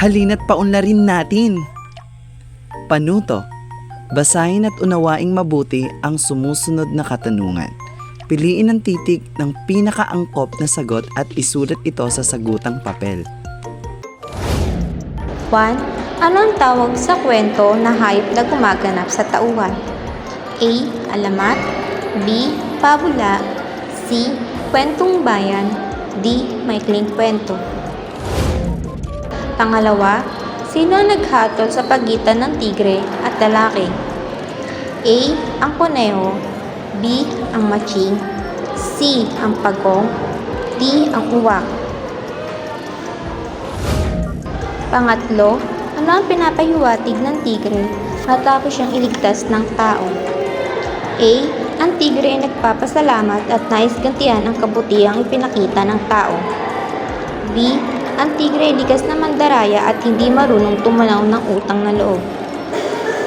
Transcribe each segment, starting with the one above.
Halina't paunlarin natin. Panuto, basahin at unawaing mabuti ang sumusunod na katanungan. Piliin ang titik ng pinakaangkop na sagot at isulat ito sa sagutang papel. 1. Ano ang tawag sa kwento na hayop na gumaganap sa tauhan? A. Alamat B. Pabula C. Kwentong bayan D. Maikling kwento Pangalawa, sino ang naghatol sa pagitan ng tigre at lalaki? A. Ang kuneho B. Ang matching C. Ang pagong D. Ang uwak Pangatlo, ano ang pinapahiwatig ng tigre matapos siyang iligtas ng tao? A. Ang tigre ay nagpapasalamat at nais gantihan ang kabutihang ipinakita ng tao. B. Ang tigre ay likas na mandaraya at hindi marunong tumanaw ng utang na loob.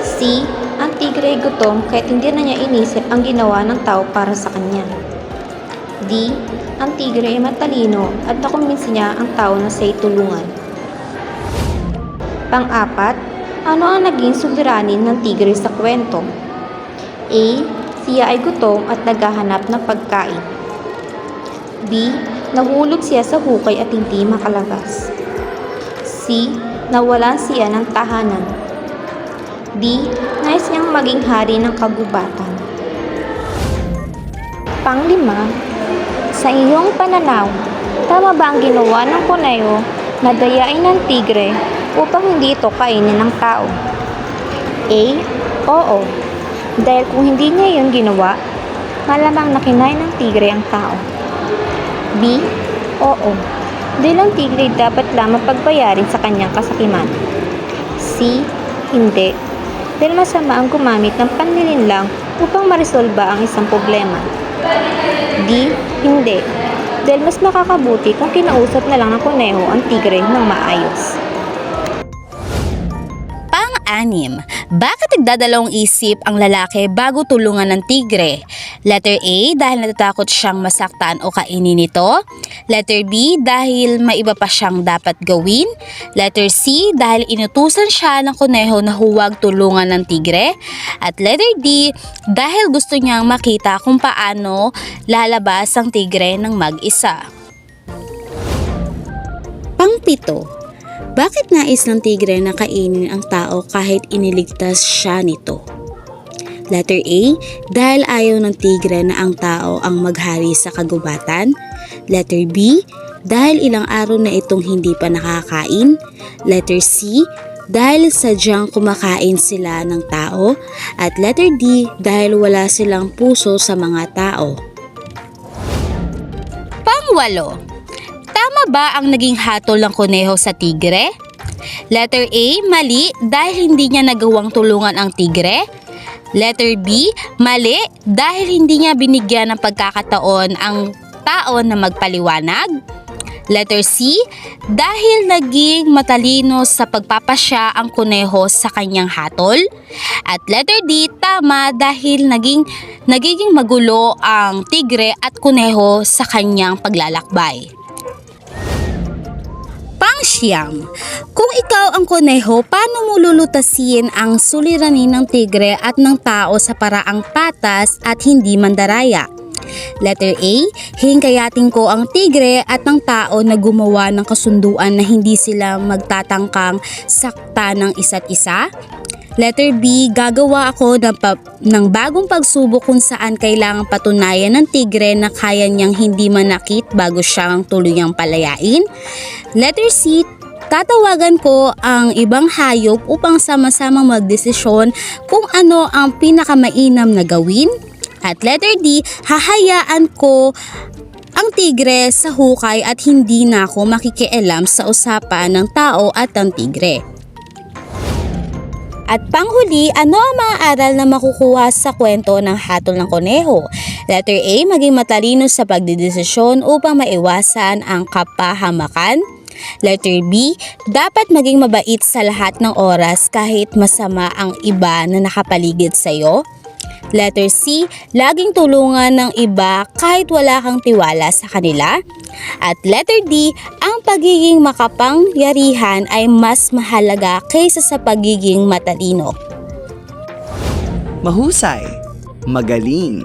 C. Ang tigre ay gutom kahit hindi na niya inisip ang ginawa ng tao para sa kanya. D. Ang tigre ay matalino at nakumbinsi niya ang tao na siya'y tulungan. Pang-apat, ano ang naging suliranin ng tigre sa kwento? A. Siya ay gutom at naghahanap ng pagkain. B. Nahulog siya sa hukay at hindi makalabas. C. Nawalan siya ng tahanan. D. Nais niyang maging hari ng kagubatan. Panglima, sa iyong pananaw, tama ba ang ginawa ng kuneho na dayain ng tigre upang hindi ito kainin ng tao? A. Oo. Dahil kung hindi niya yun ginawa, malamang nakinain ng tigre ang tao. B. Oo. Dahil ang tigre dapat lamang pagbayarin sa kanyang kasakiman. C. Hindi. Dahil masama ang gumamit ng panlilinlang upang maresolba ang isang problema. D. Hindi. Dahil mas makakabuti kung kinausap na lang ng kuneho ang tigre ng maayos. Pang-anim, bakit nagdadalawang isip ang lalaki bago tulungan ng tigre? Letter A, dahil natatakot siyang masaktan o kainin ito. Letter B, dahil may iba pa siyang dapat gawin. Letter C, dahil inutusan siya ng kuneho na huwag tulungan ng tigre. At letter D, dahil gusto niyang makita kung paano lalabas ang tigre ng mag-isa. Pangpito, bakit nais ng tigre na kainin ang tao kahit iniligtas siya nito? Letter A, dahil ayaw ng tigre na ang tao ang maghari sa kagubatan. Letter B, dahil ilang araw na itong hindi pa nakakain. Letter C, dahil sadyang kumakain sila ng tao. At letter D, dahil wala silang puso sa mga tao. Pangwalo, tama ba ang naging hatol ng kuneho sa tigre? Letter A, mali dahil hindi niya nagawang tulungan ang tigre. Letter B, mali dahil hindi niya binigyan ng pagkakataon ang tao na magpaliwanag. Letter C, dahil naging matalino sa pagpapasya ang kuneho sa kanyang hatol. At letter D, tama dahil naging, nagiging magulo ang tigre at kuneho sa kanyang paglalakbay. Pangsyam, kung ikaw ang kuneho, paano mo lulutasin ang suliranin ng tigre at ng tao sa paraang patas at hindi mandaraya? Letter A, hingkayatin ko ang tigre at ng tao na gumawa ng kasunduan na hindi sila magtatangkang sakta ng isa't isa. Letter B, gagawa ako ng, pa- ng bagong pagsubok kung saan kailangang patunayan ng tigre na kaya niyang hindi manakit bago siyang tuluyang palayain. Letter C, tatawagan ko ang ibang hayop upang sama-samang magdesisyon kung ano ang pinakamainam na gawin. At letter D, hahayaan ko ang tigre sa hukay at hindi na ako makikialam sa usapan ng tao at ng tigre. At panghuli, ano ang mga aral na makukuha sa kwento ng hatol ng koneho? Letter A, maging matalino sa pagdidesisyon upang maiwasan ang kapahamakan. Letter B, dapat maging mabait sa lahat ng oras kahit masama ang iba na nakapaligid sa iyo. Letter C, laging tulungan ng iba kahit wala kang tiwala sa kanila. At letter D, ang pagiging makapangyarihan ay mas mahalaga kaysa sa pagiging matalino. Mahusay, magaling,